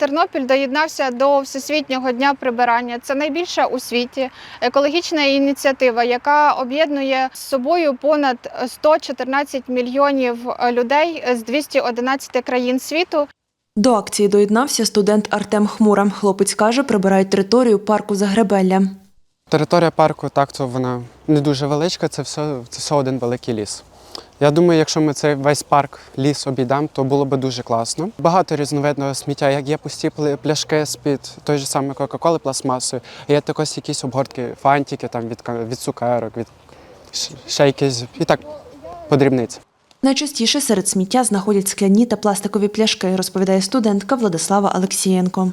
Тернопіль доєднався до Всесвітнього дня прибирання. Це найбільша у світі екологічна ініціатива, яка об'єднує з собою понад 114 мільйонів людей з 211 країн світу. До акції доєднався студент Артем Хмура. Хлопець каже, прибирають територію парку Загребелля. Територія парку так то вона не дуже величка, це все, це все один великий ліс. Я думаю, якщо ми цей весь парк ліс обійдемо, то було би дуже класно. Багато різновидного сміття, як є пусті пляшки з-під той же самої Кока-Коли пластмасою, є також якісь обгортки, фантики там від, від цукерок, від ще якісь і так по дрібниці. Найчастіше серед сміття знаходять скляні та пластикові пляшки, розповідає студентка Владислава Алексієнко.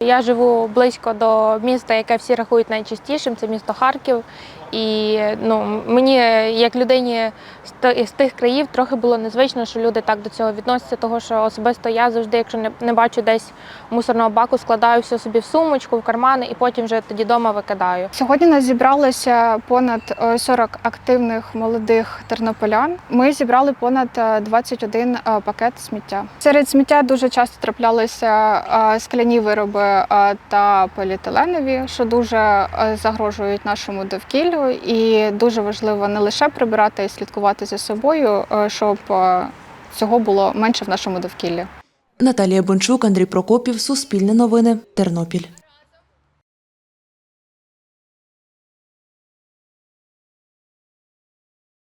Я живу близько до міста, яке всі рахують найчастішим, це місто Харків. І ну, мені, як людині з тих країв, трохи було незвично, що люди так до цього відносяться, того що особисто я завжди, якщо не, не бачу десь мусорного баку, складаю все собі в сумочку, в кармани і потім вже тоді вдома викидаю. Сьогодні нас зібралося понад е, 40 активних молодих тернополян. Ми зібрали понад е, 21 е, пакет сміття. Серед сміття дуже часто траплялися е, скляні вироби е, та поліетиленові, що дуже е, загрожують нашому довкіллю. І дуже важливо не лише прибирати і слідкувати за собою, е, щоб е, цього було менше в нашому довкіллі. Наталія Бончук, Андрій Прокопів, Суспільне новини, Тернопіль.